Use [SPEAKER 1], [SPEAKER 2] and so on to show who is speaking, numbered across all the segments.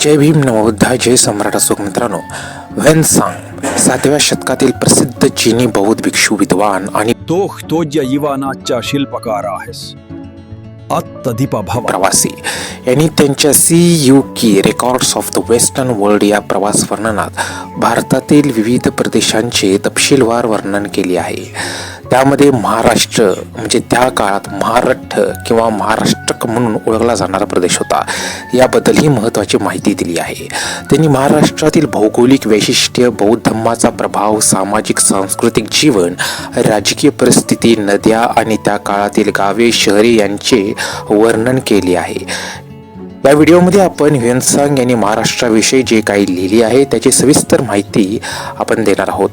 [SPEAKER 1] जय भीम नवबुद्धा जय सम्राट असोक मित्रांनो व्हेनसांग सातव्या शतकातील प्रसिद्ध चीनी बौद्ध भिक्षू विद्वान आणि
[SPEAKER 2] तो ह्तोज्य इवानाच्या शिल्पकार आहेस. अत्तदीप भव
[SPEAKER 1] प्रवासी. यांनी त्यांच्या Si Yu Ki records of the western world या प्रवास वर्णनात भारतातील विविध प्रदेशांचे तपशीलवार वर्णन केले आहे. त्यामध्ये महाराष्ट्र म्हणजे त्या काळात महाराष्ट्र किंवा महाराष्ट्रक म्हणून ओळखला जाणारा प्रदेश होता. याबद्दलही महत्त्वाची माहिती दिली आहे. त्यांनी महाराष्ट्रातील भौगोलिक वैशिष्ट्य बौद्ध प्रभाव सामाजिक सांस्कृतिक जीवन राजकीय परिस्थिती नद्या आणि त्या काळातील गावे शहरे यांचे वर्णन केले आहे. या व्हिडिओमध्ये आपण ह्युएनसांग यांनी महाराष्ट्राविषयी जे काही लिहिले आहे त्याची सविस्तर माहिती आपण देणार आहोत.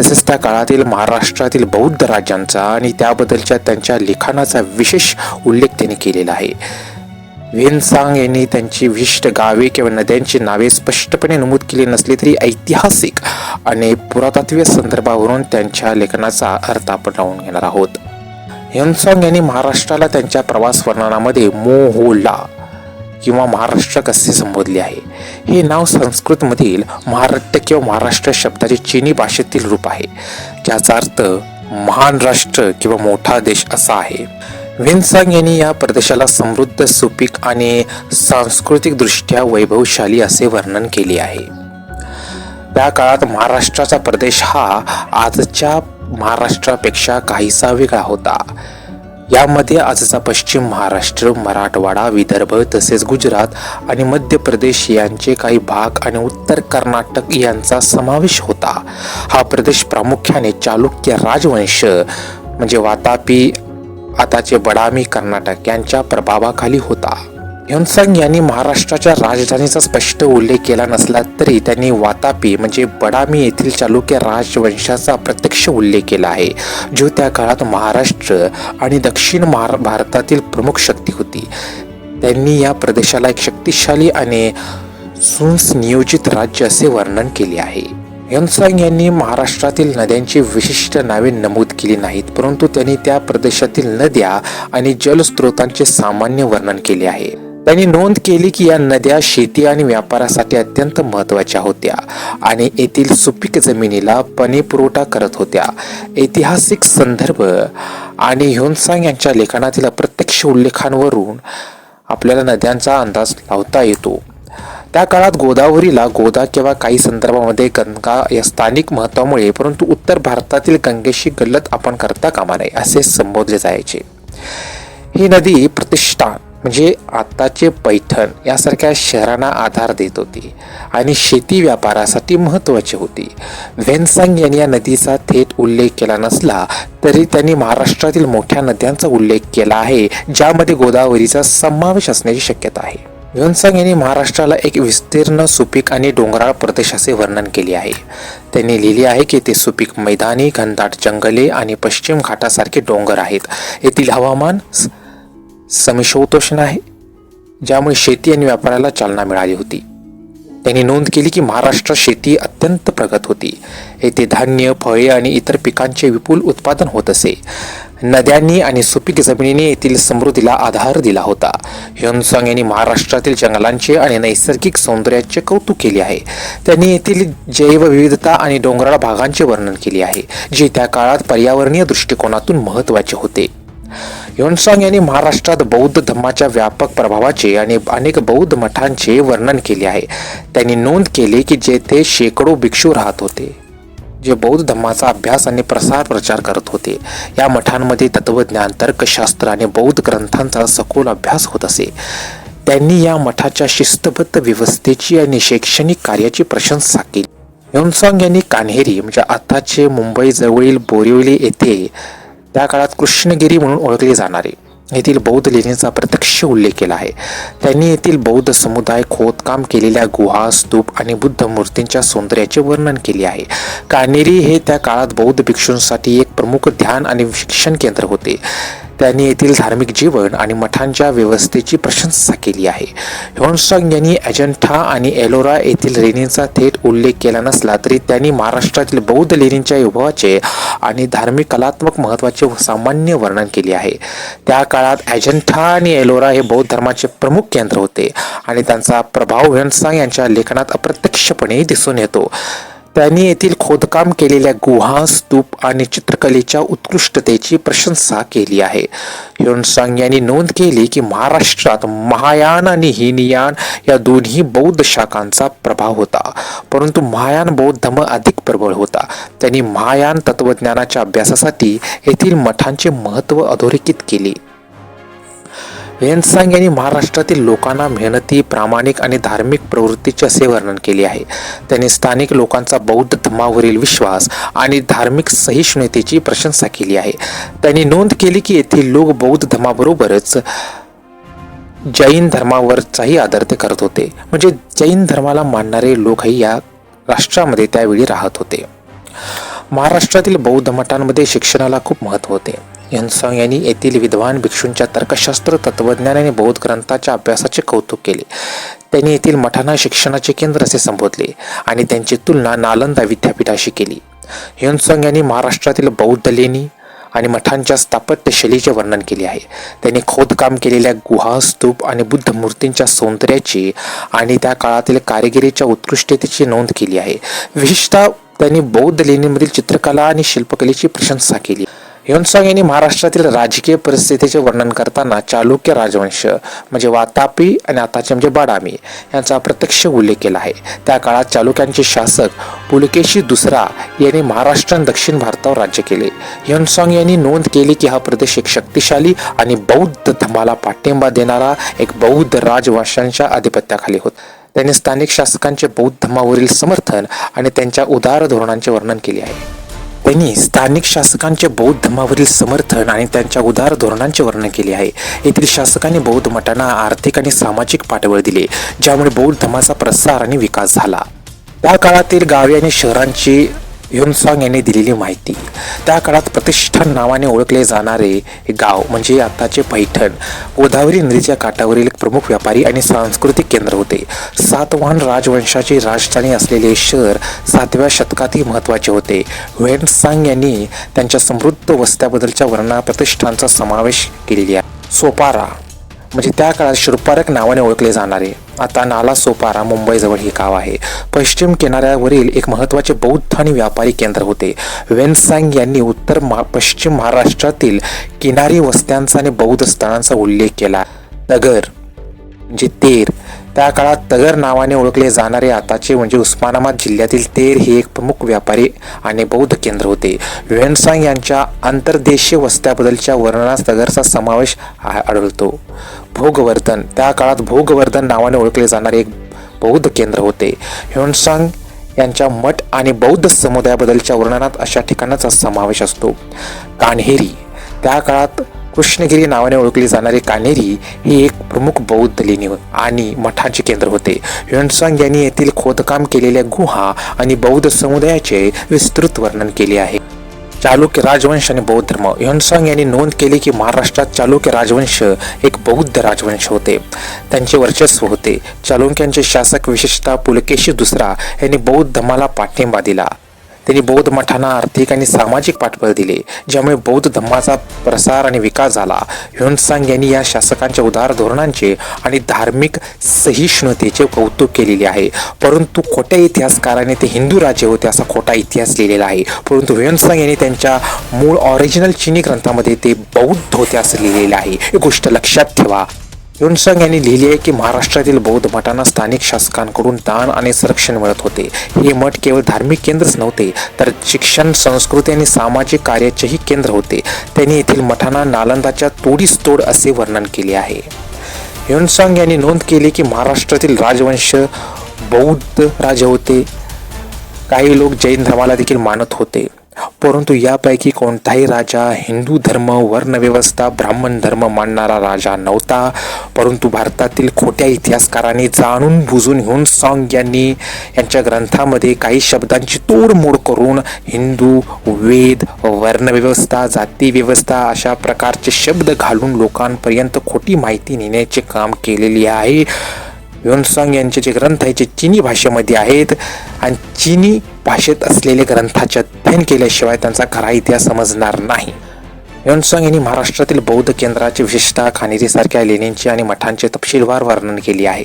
[SPEAKER 1] तसेच त्या काळातील महाराष्ट्रातील बौद्ध राज्यांचा आणि त्याबद्दलच्या त्यांच्या लिखाणाचा विशेष उल्लेख त्यांनी केलेला आहे. वेनसांग यांनी त्यांची विशिष्ट गावे किंवा नद्यांची नावे स्पष्टपणे नमूद केली नसली तरी ऐतिहासिक आणि पुरातत्वीय संदर्भावरून त्यांच्या लेखनाचा अर्थ आपण लावून घेणार आहोत. हेमसॉंग यांनी महाराष्ट्राला त्यांच्या प्रवास वर्णनामध्ये मोहोला किंवा महाराष्ट्र कसे संबोधले आहे? हे नाव संस्कृतमधील महाराष्ट्र किंवा महाराष्ट्र शब्दाचे चीनी भाषेतील रूप आहे. ज्याचा अर्थ महान राष्ट्र किंवा मोठा देश असा आहे. विन्सांग यांनी या प्रदेशाला समृद्ध सुपीक आणि सांस्कृतिकदृष्ट्या वैभवशाली असे वर्णन केले आहे. त्या काळात महाराष्ट्राचा प्रदेश हा आजच्या महाराष्ट्रापेक्षा काहीसा वेगळा होता. यामध्ये आजचा पश्चिम महाराष्ट्र मराठवाडा विदर्भ तसेच गुजरात आणि मध्य प्रदेश यांचे काही भाग आणि उत्तर कर्नाटक यांचा समावेश होता. हा प्रदेश प्रामुख्याने चालुक्य राजवंश म्हणजे वातापी आताचे बडामी कर्नाटक यांच्या प्रभावाखाली होता. ह्योनसांग यांनी महाराष्ट्राच्या राजधानीचा स्पष्ट उल्लेख केला नसला तरी त्यांनी वातापी म्हणजे बडामी येथील चालुक्य राजवंशाचा प्रत्यक्ष उल्लेख केला आहे जो त्या काळात महाराष्ट्र आणि दक्षिण महार भारतातील प्रमुख शक्ती होती. त्यांनी या प्रदेशाला एक शक्तिशाली आणि सुनियोजित राज्य असे वर्णन केले आहे. यंगसांग यांनी महाराष्ट्रातील नद्यांची विशिष्ट नावे नमूद केली नाहीत परंतु त्यांनी त्या प्रदेशातील नद्या आणि जलस्रोतांचे सामान्य वर्णन केले आहे. त्यांनी नोंद केली की या नद्या शेती आणि व्यापारासाठी अत्यंत महत्त्वाच्या होत्या आणि येथील सुपीक जमिनीला पाणी पुरवठा करत होत्या. ऐतिहासिक संदर्भ आणि ह्युनसांग यांच्या लेखनातील अप्रत्यक्ष उल्लेखांवरून आपल्याला नद्यांचा अंदाज लावता येतो. त्या काळात गोदावरीला गोदा किंवा काही संदर्भामध्ये गंगा या स्थानिक महत्वामुळे परंतु उत्तर भारतातील गंगेशी गल्लत आपण करता कामा नये असे संबोधले जायचे. ही नदी प्रतिष्ठान म्हणजे आत्ताचे पैठण यासारख्या शहरांना आधार देत होती. आणि शेती व्यापारासाठी महत्त्वाची होती. व्हेनसांग यांनी या नदीचा थेट उल्लेख केला नसला तरी त्यांनी महाराष्ट्रातील मोठ्या नद्यांचा उल्लेख केला आहे ज्यामध्ये गोदावरीचा समावेश असण्याची शक्यता आहे. व्हेनसांग यांनी महाराष्ट्राला एक विस्तीर्ण सुपीक आणि डोंगराळ प्रदेश असे वर्णन केले आहे. त्यांनी लिहिले आहे की ते सुपीक मैदानी घनदाट जंगले आणि पश्चिम घाटासारखे डोंगर आहेत. येथील हवामान समिशोतोष्ण आहे ज्यामुळे शेती आणि व्यापाराला चालना मिळाली होती. त्यांनी नोंद केली की महाराष्ट्रात शेती अत्यंत प्रगत होती. येथे धान्य फळे आणि इतर पिकांचे विपुल उत्पादन होत असे. नद्यांनी आणि सुपीक जमिनीने येथील समृद्धीला आधार दिला होता. ह्योनसांग यांनी महाराष्ट्रातील जंगलांचे आणि नैसर्गिक सौंदर्याचे कौतुक केले आहे. त्यांनी येथील जैवविविधता आणि डोंगराळ भागांचे वर्णन केले आहे जे त्या काळात पर्यावरणीय दृष्टिकोनातून महत्त्वाचे होते. योनसांग यांनी महाराष्ट्रात बौद्ध धर्माच्या व्यापक प्रभावाचे आणि अनेक बौद्ध मठांचे वर्णन केले आहे. त्यांनी नोंद केली की जेथे शेकडो भिक्षू राहत होते जे बौद्ध धर्माचा अभ्यास आणि प्रसार प्रचार करत होते या मठांमध्ये तत्वज्ञान तर्कशास्त्र आणि बौद्ध ग्रंथांचा सखोल अभ्यास होत असे. त्यांनी या मठाच्या शिस्तबद्ध व्यवस्थेची आणि शैक्षणिक कार्याची प्रशंसा केली. योनसांग यांनी कान्हेरी म्हणजे आताचे मुंबई जवळील बोरिवली येथे त्या काळात कृष्णगिरी म्हणून ओळखले जाणारे. येथील बौद्ध लेणीचा प्रत्यक्ष उल्लेख केला आहे. त्यांनी येथील बौद्ध समुदाय खोदकाम केलेल्या गुहा स्तूप आणि बुद्ध मूर्तींच्या सौंदर्याचे वर्णन केले आहे. कानेरी हे त्या काळात बौद्ध भिक्षूंसाठी एक प्रमुख ध्यान आणि शिक्षण केंद्र होते. त्यांनी येथील धार्मिक जीवन आणि मठांच्या व्यवस्थेची प्रशंसा केली आहे. ह्योनसंग यांनी अजंठा आणि एलोरा येथील लेणींचा थेट उल्लेख केला नसला तरी त्यांनी महाराष्ट्रातील बौद्ध लेणींच्या विभावाचे आणि धार्मिक कलात्मक महत्त्वाचे सामान्य वर्णन केले आहे. त्या काळात अजंठा आणि एलोरा हे बौद्ध धर्माचे प्रमुख केंद्र होते आणि त्यांचा प्रभाव ह्योनसांग यांच्या लेखनात अप्रत्यक्षपणे दिसून येतो. त्यांनी येथील खोदकाम केलेल्या गुहा स्तूप आणि चित्रकलेच्या उत्कृष्टतेची प्रशंसा केली आहे. ह्योनसांग यांनी नोंद केली की महाराष्ट्रात महायान आणि हिनयान या दोन्ही बौद्ध शाखांचा प्रभाव होता. परंतु महायान बौद्ध धर्म अधिक प्रबळ होता. त्यांनी महायान तत्वज्ञानाच्या अभ्यासासाठी येथील मठांचे महत्त्व अधोरेखित केले. वेनसांग यांनी महाराष्ट्रातील लोकांना मेहनती प्रामाणिक आणि धार्मिक प्रवृत्तीचे असे वर्णन केले आहे. त्यांनी स्थानिक लोकांचा बौद्ध धर्मावरील विश्वास आणि धार्मिक सहिष्णुतेची प्रशंसा केली आहे. त्यांनी नोंद केली की येथील लोक बौद्ध धर्माबरोबरच जैन धर्मावरचाही आदर ते करत होते. म्हणजे जैन धर्माला मानणारे लोकही या राष्ट्रामध्ये त्यावेळी राहत होते. महाराष्ट्रातील बौद्ध मठांमध्ये शिक्षणाला खूप महत्त्व होते. यनसॉंग यांनी येथील विद्वान भिक्षूंच्या तर्कशास्त्र तत्वज्ञान आणि बौद्ध ग्रंथाच्या अभ्यासाचे कौतुक केले. त्यांनी येथील मठांना शिक्षणाचे केंद्र असे संबोधले आणि त्यांची तुलना नालंदा विद्यापीठाशी केली. यनसॉंग यांनी महाराष्ट्रातील बौद्ध लेणी आणि मठांच्या स्थापत्यशैलीचे वर्णन केले आहे. त्यांनी खोदकाम केलेल्या गुहा स्तूप आणि बुद्ध मूर्तींच्या सौंदर्याची आणि त्या काळातील कारागिरीच्या उत्कृष्टतेची नोंद केली आहे. विशेषतः त्यांनी बौद्ध लेणीमधील चित्रकला आणि शिल्पकलेची प्रशंसा केली. योनसॉंग यांनी महाराष्ट्रातील राजकीय परिस्थितीचे वर्णन करताना चालुक्य राजवंश म्हणजे वातापी आणि आताचे म्हणजे बाडामी यांचा प्रत्यक्ष उल्लेख केला आहे. त्या काळात चालुक्यांचे शासक पुलकेशी दुसरा यांनी महाराष्ट्र आणि दक्षिण भारतावर राज्य केले. योनसॉंग यांनी नोंद केली की हा प्रदेश एक शक्तिशाली आणि बौद्ध धर्माला पाठिंबा देणारा एक बौद्ध राजवंशांच्या अधिपत्याखाली होता. त्यांनी स्थानिक शासकांचे बौद्ध धर्मावरील समर्थन आणि त्यांच्या उदार धोरणांचे वर्णन केले आहे. त्यांनी स्थानिक शासकांचे बौद्ध धर्मावरील समर्थन आणि त्यांच्या उदार धोरणांचे वर्णन केले आहे. येथील शासकांनी बौद्ध मठांना आर्थिक आणि सामाजिक पाठबळ दिले ज्यामुळे बौद्ध धर्माचा प्रसार आणि विकास झाला. त्या काळातील गावे आणि शहरांची युनसॉंग यांनी दिलेली माहिती. त्या काळात प्रतिष्ठान नावाने ओळखले जाणारे गाव म्हणजे आताचे पैठण गोदावरी नदीच्या काठावरील एक प्रमुख व्यापारी आणि सांस्कृतिक केंद्र होते. सातवाहन राजवंशाची राजधानी असलेले शहर सातव्या शतकातही महत्त्वाचे होते. वेनसांग यांनी त्यांच्या समृद्ध वस्त्याबद्दलच्या वर्णना प्रतिष्ठानचा समावेश केलेली आहे. सोपारा म्हणजे त्या काळात शिरपारक नावाने ओळखले जाणारे. आता नालासोपारा मुंबईजवळ हे गाव आहे. पश्चिम किनाऱ्यावरील एक महत्त्वाचे बौद्ध आणि व्यापारी केंद्र होते. वेनसांग यांनी उत्तर मा पश्चिम महाराष्ट्रातील किनारी वस्त्यांचा आणि बौद्ध स्थळांचा उल्लेख केला. नगर जे तेर त्या काळात तगर नावाने ओळखले जाणारे आताचे म्हणजे उस्मानाबाद जिल्ह्यातील तेर हे एक प्रमुख व्यापारी आणि बौद्ध केंद्र होते. वेनसांग यांच्या आंतरदेशीय वस्त्याबद्दलच्या वर्णनास तगरचा समावेश आ- आढळतो. भोगवर्धन त्या काळात भोगवर्धन नावाने ओळखले जाणारे एक बौद्ध केंद्र होते. ह्योनसांग यांच्या मठ आणि बौद्ध समुदायाबद्दलच्या वर्णनात अशा ठिकाणाचा समावेश असतो. कान्हेरी त्या काळात कृष्णगिरी नावाने ओळखली जाणारी कानेरी ही एक प्रमुख बौद्ध लेणी आणि मठांचे केंद्र होते. ह्युनसॉंग यांनी येथील खोदकाम केलेल्या गुहा आणि बौद्ध समुदायाचे विस्तृत वर्णन केले आहे. चालुक्य राजवंश आणि बौद्ध धर्म. ह्युनसॉंग यांनी नोंद केली की महाराष्ट्रात चालुक्य राजवंश एक बौद्ध राजवंश होते. त्यांचे वर्चस्व होते. चालुक्यांचे शासक विशेषतः पुलकेशी दुसरा यांनी बौद्ध धर्माला पाठिंबा दिला. त्यांनी बौद्ध मठांना आर्थिक आणि सामाजिक पाठबळ दिले ज्यामुळे बौद्ध धर्माचा प्रसार आणि विकास झाला. ह्युनसांग यांनी या शासकांच्या उदार धोरणांचे आणि धार्मिक सहिष्णुतेचे कौतुक केलेले आहे. परंतु खोट्या इतिहासकाराने ते हिंदू राज्य होते असा खोटा इतिहास लिहिलेला आहे. परंतु ह्युनसांग यांनी त्यांच्या मूळ ऑरिजिनल चिनी ग्रंथामध्ये ते बौद्ध होते असं लिहिलेलं आहे. ही गोष्ट लक्षात ठेवा. युनसंग यांनी लिहिले आहे की महाराष्ट्रातील बौद्ध मठांना स्थानिक शासकांकडून दान आणि संरक्षण मिळत होते. हे मठ केवळ धार्मिक केंद्रच नव्हते तर शिक्षण संस्कृती आणि सामाजिक कार्याचेही केंद्र होते. त्यांनी येथील मठांना नालंदाच्या तोडीस तोड असे वर्णन केले आहे. युनसंग यांनी नोंद केली की महाराष्ट्रातील राजवंश बौद्ध राजे होते. काही लोक जैन धर्माला देखील मानत होते. परंतु यापैकी कोणताही राजा हिंदू धर्म वर्णव्यवस्था ब्राह्मण धर्म मानणारा राजा नव्हता. परंतु भारतातील खोट्या इतिहासकारांनी जाणून बुजून घेऊन सॉंग यांनी यांच्या ग्रंथामध्ये काही शब्दांची तोडमोड करून हिंदू वेद वर्णव्यवस्था जाती व्यवस्था अशा प्रकारचे शब्द घालून लोकांपर्यंत खोटी माहिती नेण्याचे काम केलेले आहे. युनसॉंग यांचे जे ग्रंथ आहे जे चिनी भाषेमध्ये आहेत आणि चिनी भाषेत असलेले ग्रंथाचे अध्ययन केल्याशिवाय त्यांचा खरा इतिहास समजणार नाही. योनसॉंग यांनी महाराष्ट्रातील बौद्ध केंद्राची विशेषतः खानेरीसारख्या लेण्यांचे आणि मठांचे तपशीलवार वर्णन केले आहे.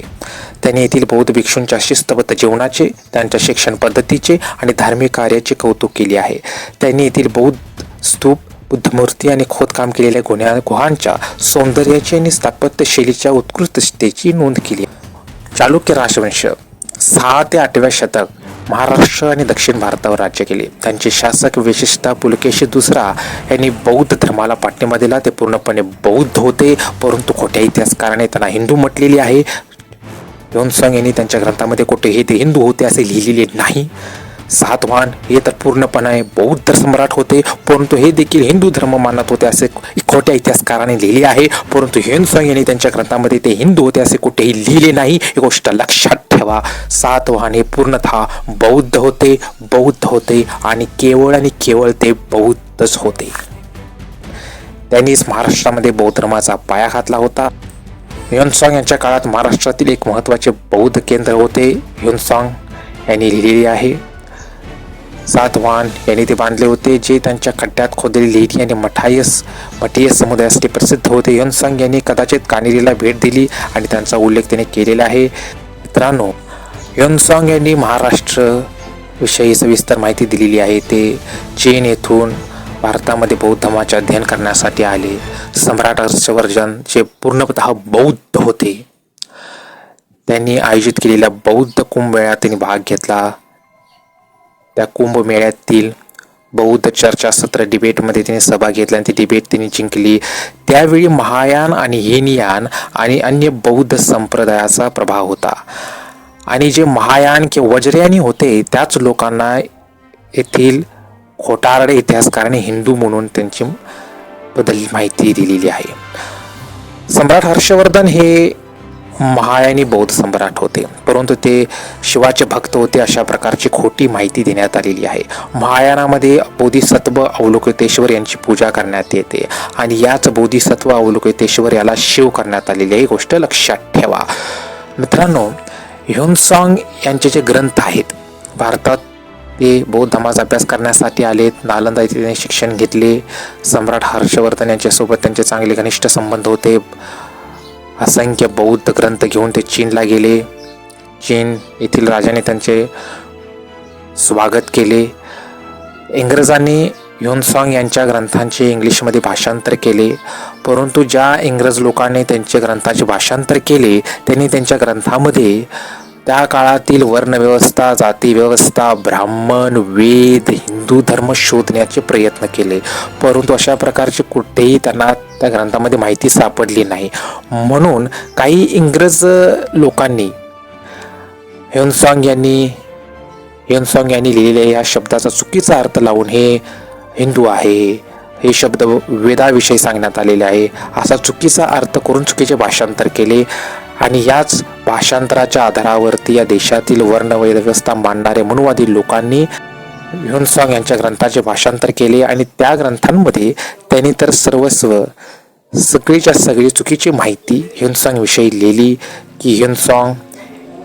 [SPEAKER 1] त्यांनी येथील बौद्ध भिक्षूंच्या शिस्तबद्ध जीवनाचे त्यांच्या शिक्षण पद्धतीचे आणि धार्मिक कार्याचे कौतुक केले आहे. त्यांनी येथील बौद्ध स्तूप बुद्धमूर्ती आणि खोदकाम केलेल्या गुन्ह्या गुहांच्या सौंदर्याची आणि स्थापत्य शैलीच्या उत्कृष्टतेची नोंद केली चालुक्य राजवंश सहा ते आठव्या शतक महाराष्ट्र आणि दक्षिण भारतावर राज्य केले. त्यांचे शासक विशेषतः पुलकेशी दुसरा यांनी बौद्ध धर्माला पाठिंबा दिला. ते पूर्णपणे बौद्ध होते परंतु खोट्या इतिहासकाराने त्यांना हिंदू म्हटलेली आहे. योनसंग यांनी त्यांच्या ग्रंथामध्ये कुठेही ते हिंदू होते असे लिहिलेले नाही. सातवाहन हे तर पूर्णपणे बौद्ध सम्राट होते. परंतु हे देखील हिंदू धर्म मानत होते असे खोट्या इतिहासकाराने लिहिले आहे. परंतु हिंदसॉंग यांनी त्यांच्या ग्रंथामध्ये ते हिंदू होते असे कुठेही लिहिले नाही. ही गोष्ट लक्षात ठेवा. सातवाहन हे पूर्णतः बौद्ध होते बौद्ध होते आणि केवळ आणि केवळ ते बौद्धच होते. त्यांनीच महाराष्ट्रामध्ये बौद्ध धर्माचा पाया घातला होता. ह्युनसॉंग यांच्या काळात महाराष्ट्रातील एक महत्त्वाचे बौद्ध केंद्र होते. ह्युनसॉंग यांनी लिहिलेले आहे. सातवाहन यांनी ते बांधले होते जे त्यांच्या खड्ड्यात खोदलेली लेणी आणि मठायस मठीयस समुदायासाठी प्रसिद्ध होते. युनसॉंग यांनी कदाचित कानेरीला भेट दिली आणि त्यांचा उल्लेख त्याने केलेला आहे. मित्रांनो युनसॉंग यांनी महाराष्ट्र विषयी सविस्तर माहिती दिलेली आहे. ते चीन येथून भारतामध्ये बौद्ध धर्माचे अध्ययन करण्यासाठी आले. सम्राट हर्षवर्धन जे पूर्णतः बौद्ध होते त्यांनी आयोजित केलेल्या बौद्ध कुंभमेळ्यात त्यांनी भाग घेतला. त्या कुंभमेळ्यातील बौद्ध चर्चासत्र डिबेटमध्ये तिने सहभाग घेतला आणि ती डिबेट तिने जिंकली. त्यावेळी महायान आणि हेनियान आणि अन्य बौद्ध संप्रदायाचा प्रभाव होता. आणि जे महायान किंवा वज्रयानी होते त्याच लोकांना येथील खोटारडे इतिहासकाराने हिंदू म्हणून त्यांची बदल माहिती दिलेली आहे. सम्राट हर्षवर्धन हे महायानी बौद्ध सम्राट होते. परंतु ते शिवाचे भक्त होते अशा प्रकारची खोटी माहिती देण्यात आलेली आहे. महायानामध्ये बोधिसत्व अवलोकितेश्वर यांची पूजा करण्यात येते आणि याच बोधिसत्व अवलोकितेश्वर याला शिव करण्यात आलेली ही गोष्ट लक्षात ठेवा. मित्रांनो ह्युनसॉंग यांचे जे ग्रंथ आहेत भारतात ते बौद्ध धर्माचा अभ्यास करण्यासाठी आलेत. नालंदा येथे त्यांनी शिक्षण घेतले. सम्राट हर्षवर्धन यांच्यासोबत त्यांचे चांगले घनिष्ठ संबंध होते. असंख्य बौद्ध ग्रंथ घेऊन ते चीनला गेले. चीन येथील राजाने त्यांचे स्वागत केले. इंग्रजांनी युनसॉंग यांच्या ग्रंथांचे इंग्लिशमध्ये भाषांतर केले. परंतु ज्या इंग्रज लोकांनी त्यांचे ग्रंथाचे भाषांतर केले त्यांनी त्यांच्या ग्रंथामध्ये त्या काळातील वर्णव्यवस्था जातीव्यवस्था ब्राह्मण वेद हिंदू धर्म शोधण्याचे प्रयत्न केले. परंतु अशा प्रकारचे कुठेही त्यांना त्या ग्रंथामध्ये माहिती सापडली नाही. म्हणून काही इंग्रज लोकांनी हेनसॉंग यांनी हेनसॉंग यांनी लिहिलेल्या या शब्दाचा चुकीचा अर्थ लावून हे हिंदू आहे हे शब्द वेदाविषयी सांगण्यात आलेले आहे. असा चुकीचा अर्थ करून चुकीचे भाषांतर केले. आणि याच भाषांतराच्या आधारावरती या देशातील वर्णव्यवस्था मांडणारे मनुवादी लोकांनी ह्युनसॉंग यांच्या ग्रंथाचे भाषांतर केले आणि त्या ग्रंथांमध्ये त्यांनी तर सर्वस्व सगळीच्या सगळी चुकीची माहिती ह्युनसॉंग विषयी लिहिली की ह्युनसॉंग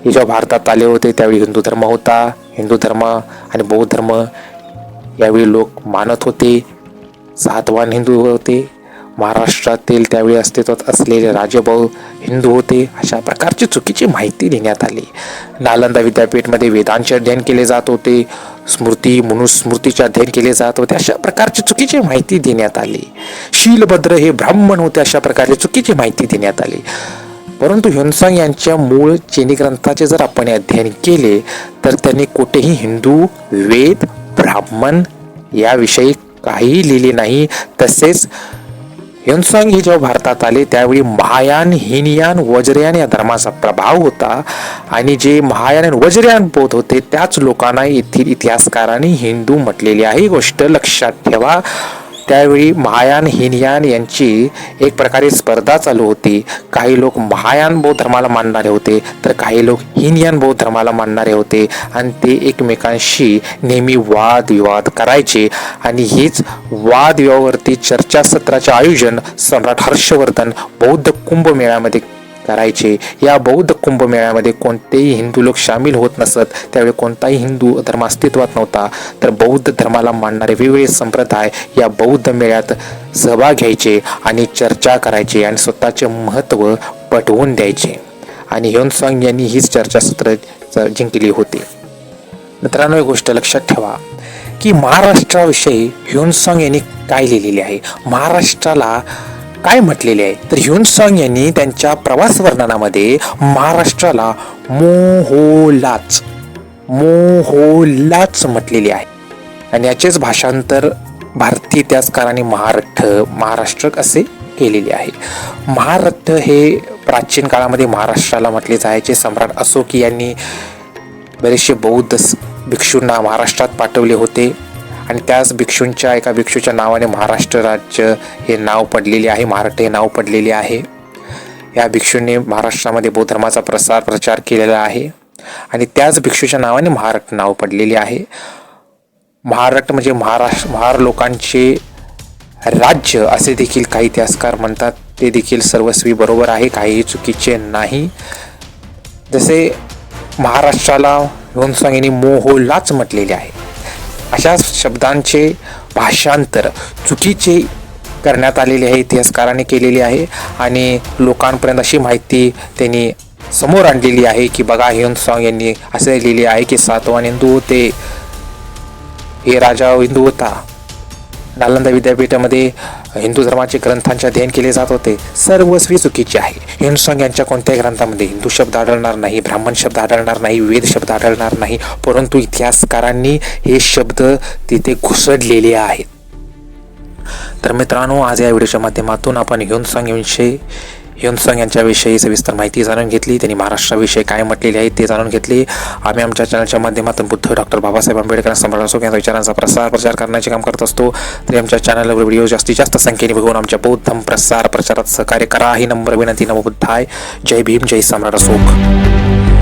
[SPEAKER 1] हे जेव्हा भारतात आले होते त्यावेळी हिंदू धर्म होता. हिंदू धर्म आणि बौद्ध धर्म यावेळी लोक मानत होते. सातवान हिंदू होते. महाराष्ट्रातील त्यावेळी अस्तित्वात असलेले राजभाऊ हिंदू होते अशा प्रकारची चुकीची माहिती देण्यात आली. नालंदा विद्यापीठमध्ये वेदांचे अध्ययन केले जात होते. स्मृती मनुस्मृतीचे अध्ययन केले जात होते. अशा प्रकारची चुकीची माहिती देण्यात आली. शीलभद्र हे ब्राह्मण होते अशा प्रकारची चुकीची माहिती देण्यात आली. परंतु ह्युनसांग यांच्या मूळ चेनी ग्रंथाचे जर आपण अध्ययन केले तर त्यांनी कुठेही हिंदू वेद ब्राह्मण याविषयी काहीही लिहिले नाही. तसेच यनसंग हे जेव्हा भारतात आले त्यावेळी महायान हिनयान वज्रयान या धर्माचा प्रभाव होता. आणि जे महायान आणि वज्रयान बोध होते त्याच लोकांना येथील इतिहासकारांनी हिंदू म्हटलेली आहे ही गोष्ट लक्षात ठेवा. त्यावेळी महायान हिनयान यांची एक प्रकारे स्पर्धा चालू होती. काही लोक महायान बौद्ध धर्माला मानणारे होते तर काही लोक हिनयान बौद्ध धर्माला मानणारे होते. आणि ते एकमेकांशी नेहमी वादविवाद करायचे. आणि हीच वादविवादावरती चर्चासत्राचे आयोजन सम्राट हर्षवर्धन बौद्ध कुंभमेळ्यामध्ये करायचे. या बौद्ध कुंभमेळ्यामध्ये कोणतेही हिंदू लोक सामील होत नसत. त्यावेळी कोणताही हिंदू धर्म अस्तित्वात नव्हता. तर बौद्ध धर्माला मानणारे वेगवेगळे संप्रदाय या बौद्ध मेळ्यात सहभाग घ्यायचे आणि चर्चा करायचे आणि स्वतःचे महत्त्व पटवून द्यायचे. आणि ह्योनसांग यांनी हीच चर्चासत्र जिंकली होती. मित्रांनो एक गोष्ट लक्षात ठेवा की महाराष्ट्राविषयी ह्युनसांग यांनी काय लिहिलेले आहे? महाराष्ट्राला काय म्हटलेले आहे? तर ह्युनसांग यांनी त्यांच्या प्रवास वर्णनामध्ये महाराष्ट्राला मोहोलाच मोहोलाच म्हटलेली आहे. आणि याचेच भाषांतर भारतीय इतिहासकाराने महाराष्ट्र महाराष्ट्र असे केलेले आहे. महाराष्ट्र हे प्राचीन काळामध्ये महाराष्ट्राला म्हटले जायचे. सम्राट असोकी यांनी बरेचसे बौद्ध भिक्षूंना महाराष्ट्रात पाठवले होते. आणि त्याच भिक्षूंच्या एका भिक्षूच्या नावाने महाराष्ट्र राज्य हे नाव पडलेले आहे महाराष्ट्र हे नाव पडलेले आहे. या भिक्षूंनी महाराष्ट्रामध्ये बौद्ध धर्माचा प्रसार प्रचार केलेला आहे आणि त्याच भिक्षूच्या नावाने महाराष्ट्र नाव पडलेले आहे. महाराष्ट्र म्हणजे महाराष्ट्र महार लोकांचे राज्य असे देखील काही इतिहासकार म्हणतात. ते देखील सर्वस्वी बरोबर आहे काहीही चुकीचे नाही. जसे महाराष्ट्राला ह्योनसांग मोहोलाच म्हटलेले आहे. अशा शब्दांचे भाषांतर चुकीचे करण्यात आलेले आहे इतिहासकाराने केलेली आहे आणि लोकांपर्यंत अशी माहिती त्यांनी समोर आणलेली आहे की बघा ह्योनसांग यांनी असे लिहिले आहे की सातवान हिंदू होते हे राजा हिंदू होता. नालंदा विद्यापीठामध्ये हिंदू धर्माचे ग्रंथांचे अध्ययन केले जात होते. सर्वस्वी चुकीचे आहे. हिंदुस्तान यांच्या कोणत्याही ग्रंथामध्ये हिंदू शब्द आढळणार नाही ब्राह्मण शब्द आढळणार नाही वेद शब्द आढळणार नाही परंतु इतिहासकारांनी हे शब्द तिथे घुसडलेले आहेत. तर मित्रांनो आज या व्हिडिओच्या माध्यमातून आपण हिंदसॉंग विषयी ह्योनसांग यांच्याविषयी सविस्तर माहिती जाणून घेतली. त्यांनी महाराष्ट्राविषयी काय म्हटलेले आहे ते जाणून घेतले. आम्ही आमच्या चॅनलच्या माध्यमातून बुद्ध डॉक्टर बाबासाहेब आंबेडकर सम्राट अशोक यांच्या विचारांचा प्रसार प्रचार करण्याचे काम करत असतो. तरी आमच्या चॅनलवर व्हिडिओ जास्तीत जास्त संख्येने बघून आमच्या बौद्ध प्रसार प्रचारात सहकार्य करा. ही नंबर विनंती नवबुद्ध आहे जय भीम जय सम्राट अशोक.